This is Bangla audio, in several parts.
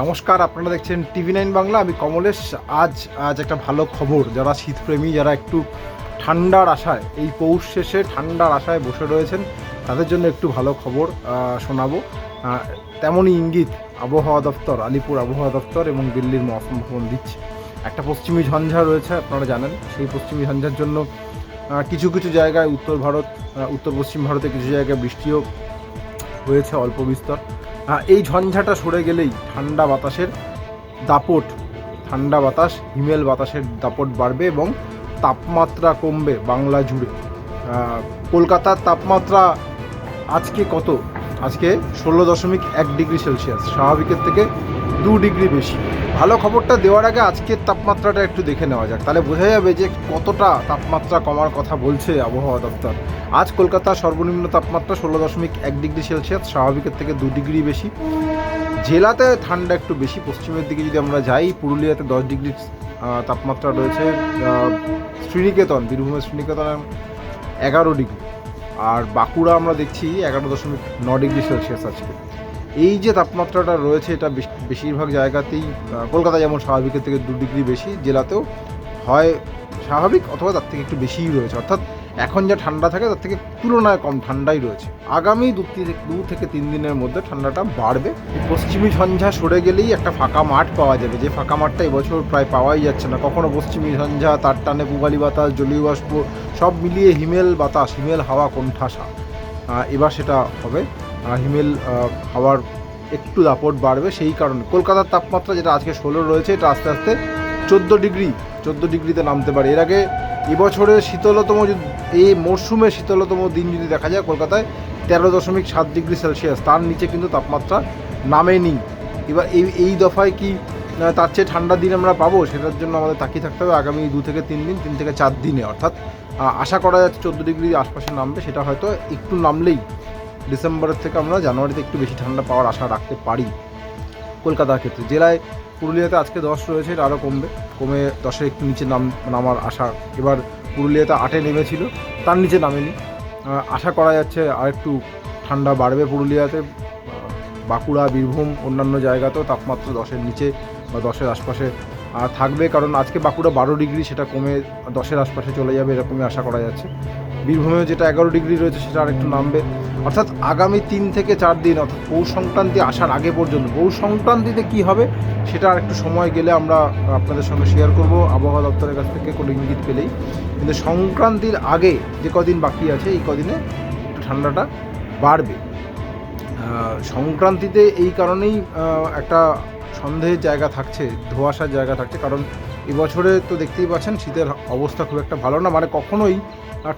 নমস্কার, আপনারা দেখছেন টিভি নাইন বাংলা। আমি কমলেশ। আজ আজ একটা ভালো খবর। যারা শীতপ্রেমী, যারা একটু ঠান্ডার আশায়, এই পৌষ শেষে ঠান্ডার আশায় বসে রয়েছেন, তাদের জন্য একটু ভালো খবর শোনাবো। তেমনই ইঙ্গিত, আবহাওয়া দপ্তর, আলিপুর আবহাওয়া দপ্তর এবং দিল্লির মৌসুম ভবন দিচ্ছে একটা পশ্চিমী ঝঞ্ঝা রয়েছে, আপনারা জানেন। সেই পশ্চিমী ঝঞ্ঝার জন্য কিছু কিছু জায়গায় উত্তর ভারত উত্তর পশ্চিম ভারতে কিছু জায়গায় বৃষ্টিও হয়েছে অল্প বিস্তর। এই ঝঞ্ঝাটা সরে গেলেই ঠান্ডা বাতাসের দাপট, ঠান্ডা বাতাস, হিমেল বাতাসের দাপট বাড়বে এবং তাপমাত্রা কমবে বাংলা জুড়ে। কলকাতার তাপমাত্রা আজকে কত? আজকে ষোলো দশমিক এক ডিগ্রি সেলসিয়াস, স্বাভাবিকের থেকে দু ডিগ্রি বেশি। ভালো খবরটা দেওয়ার আগে আজকের তাপমাত্রাটা একটু দেখে নেওয়া যাক। তাহলে বোঝা যাবে যে কতটা তাপমাত্রা কমার কথা বলছে আবহাওয়া দপ্তর। আজ কলকাতার সর্বনিম্ন তাপমাত্রা ষোলো দশমিক এক ডিগ্রি সেলসিয়াস, স্বাভাবিকের থেকে দু ডিগ্রি বেশি। জেলাতে ঠান্ডা একটু বেশি, পশ্চিমের দিকে যদি আমরা যাই, পুরুলিয়াতে দশ ডিগ্রি তাপমাত্রা রয়েছে শ্রীনিকেতন, বীরভূমের শ্রীনিকেতন এগারো ডিগ্রি। আর বাঁকুড়া আমরা দেখছি এগারো দশমিক ন ডিগ্রি সেলসিয়াস আজকে। এই যে তাপমাত্রাটা রয়েছে, এটা বেশ- বেশিরভাগ জায়গাতেই কলকাতা যেমন স্বাভাবিকের থেকে দু ডিগ্রি বেশি, জেলাতেও হয় স্বাভাবিক অথবা তার থেকে একটু বেশিই রয়েছে। অর্থাৎ এখন যা ঠান্ডা থাকে, তার থেকে তুলনায় কম ঠান্ডাই রয়েছে। আগামী দু দু থেকে তিন দিনের মধ্যে ঠান্ডাটা বাড়বে। পশ্চিমী ঝঞ্ঝা সরে গেলেই একটা ফাঁকা মাঠ পাওয়া যাবে। যে ফাঁকা মাঠটা এবছর প্রায় পাওয়াই যাচ্ছে না। কখনো পশ্চিমী ঝঞ্ঝা, তার টানে পুবালি বাতাস, জলীয় বাষ্প, সব মিলিয়ে হিমেল বাতাস, হিমেল হাওয়া, কোণঠাসা। এবার সেটা হবে। হিমেল হাওয়ার একটু দাপট বাড়বে সেই কারণে। কলকাতার তাপমাত্রা যেটা আজকে ষোলো রয়েছে, এটা আস্তে আস্তে চোদ্দ ডিগ্রি, চোদ্দ ডিগ্রিতে নামতে পারে। এর আগে এবছরের শীতলতম এই মরশুমে শীতলতম দিন যদি দেখা যায়, কলকাতায় তেরো দশমিক সাত ডিগ্রি সেলসিয়াস। তার নিচে কিন্তু তাপমাত্রা নামেনি। এবার এই এই দফায় কি তার চেয়ে ঠান্ডা দিন আমরা পাবো? সেটার জন্য আমাদের তাকিয়ে থাকতে হবে আগামী দু থেকে তিন দিন, তিন থেকে চার দিনে। অর্থাৎ আশা করা যাচ্ছে চোদ্দ ডিগ্রি আশপাশে নামবে। সেটা হয়তো একটু নামলেই ডিসেম্বরের থেকে আমরা জানুয়ারিতে একটু বেশি ঠান্ডা পাওয়ার আশা রাখতে পারি কলকাতার ক্ষেত্রে। জেলায় পুরুলিয়াতে আজকে দশ রয়েছে এটা আরও কমবে। কমে দশের একটু নিচে নাম, নামার আশা। এবার পুরুলিয়াতে আটে নেমেছিল, তার নিচে নামেনি। আশা করা যাচ্ছে আর একটু ঠান্ডা বাড়বে পুরুলিয়াতে। বাঁকুড়া, বীরভূম অন্যান্য জায়গাতেও তাপমাত্রা দশের নিচে বা দশের আশপাশে থাকবে। কারণ আজকে বাঁকুড়া বারো ডিগ্রি, সেটা কমে দশের আশপাশে চলে যাবে, এরকমই আশা করা যাচ্ছে। বীরভূমে যেটা এগারো ডিগ্রি রয়েছে, সেটা আরেকটু নামবে। অর্থাৎ আগামী তিন থেকে চার দিন, অর্থাৎ পৌষ সংক্রান্তি আসার আগে পর্যন্ত। পৌষ সংক্রান্তিতে কী হবে, সেটা আর একটু সময় গেলে আমরা আপনাদের সঙ্গে শেয়ার করব। আবহাওয়া দপ্তরের কাছ থেকে কোনো ইঙ্গিত পেলেই। কিন্তু সংক্রান্তির আগে যে কদিন বাকি আছে, এই কদিনে একটু ঠান্ডাটা বাড়বে। সংক্রান্তিতে এই কারণেই একটা সন্দেহের জায়গা থাকছে, ধোঁয়াশার জায়গা থাকছে, কারণ এবছরে তো দেখতেই পাচ্ছেন, শীতের অবস্থা খুব একটা ভালো না। মানে কখনোই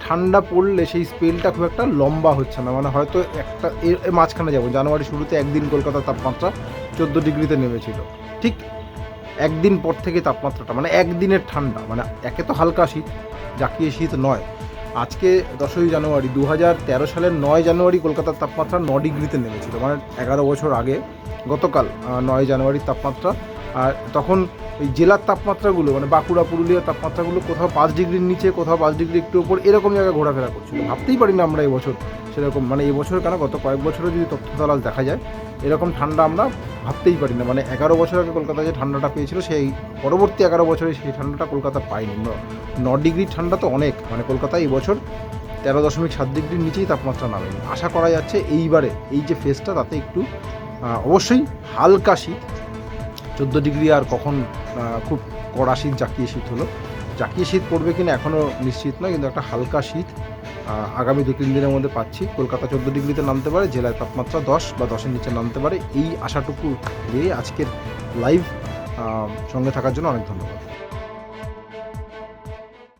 ঠান্ডা পড়লে সেই স্পেলটা খুব একটা লম্বা হচ্ছে না। মানে হয়তো একটা এর মাঝখানে যাব। জানুয়ারি শুরুতে একদিন কলকাতার তাপমাত্রা চোদ্দ ডিগ্রিতে নেমেছিল। ঠিক একদিন পর থেকে তাপমাত্রাটা মানে একদিনের ঠান্ডা মানে একে তো হালকা শীত জাকিয়ে শীত নয়। আজকে দশই জানুয়ারি দু হাজার তেরো সালের নয় জানুয়ারি কলকাতার তাপমাত্রা ন ডিগ্রিতে নেমেছিল মানে এগারো বছর আগে। গতকাল নয় জানুয়ারির তাপমাত্রা। আর তখন এই জেলার তাপমাত্রাগুলো মানে বাঁকুড়া, পুরুলিয়ার তাপমাত্রাগুলো কোথাও পাঁচ ডিগ্রির নিচে, কোথাও পাঁচ ডিগ্রি একটু উপর এরকম জায়গায় ঘোরাফেরা করছিল। ভাবতেই পারি না আমরা এবছর সেরকম মানে এবছর কেন, গত কয়েক বছরে যদি তথ্য তালাল দেখা যায়, এরকম ঠান্ডা আমরা ভাবতেই পারি না মানে এগারো বছর আগে কলকাতা যে ঠান্ডাটা পেয়েছিল, সেই পরবর্তী এগারো বছরে সেই ঠান্ডাটা কলকাতা পায়নি ন- ডিগ্রি ঠান্ডা তো অনেক। মানে কলকাতায় এই বছর তেরো দশমিক সাত ডিগ্রির নিচেই তাপমাত্রা নামেনি। আশা করা যাচ্ছে এইবারে এই যে ফেসটা তাতে একটু অবশ্যই হালকা শীত। চোদ্দ ডিগ্রি আর কখন খুব কড়া শীত, জাকিয়ে শীত হলো। জাকিয়ে শীত পড়বে কিনা এখনও নিশ্চিত নয়, কিন্তু একটা হালকা শীত আগামী দু তিন দিনের মধ্যে পাচ্ছি। কলকাতা চোদ্দ ডিগ্রিতে নামতে পারে, জেলায় তাপমাত্রা দশ বা দশের নিচে নামতে পারে। এই আশাটুকু দিয়ে আজকের লাইভ সঙ্গে থাকার জন্য অনেক ধন্যবাদ।